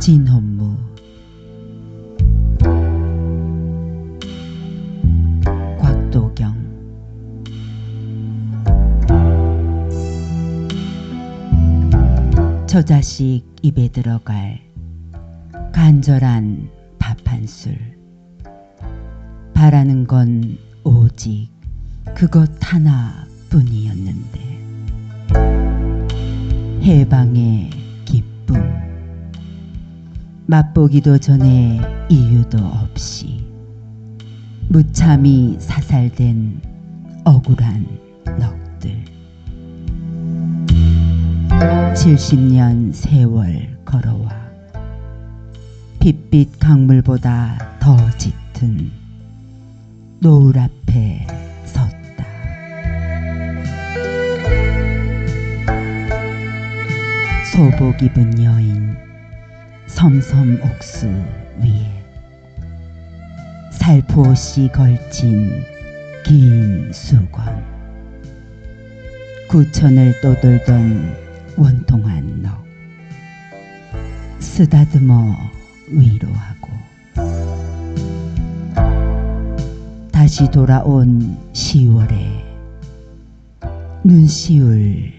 진혼무 곽도경. 저 자식 입에 들어갈 간절한 밥 한 술 바라는 건 오직 그것 하나뿐이었는데. 해방의 기쁨. 맛보기도 전에 이유도 없이 무참히 사살된 억울한 넋들. 70년 세월 걸어와 빛빛 강물보다 더 짙은 노을 앞에 섰다. 소복 입은 여인 섬섬 옥수 위에 살포시 걸친 긴 수건 구천을 떠돌던 원통한 넋 쓰다듬어 위로하 다시 돌아온 10월에 눈시울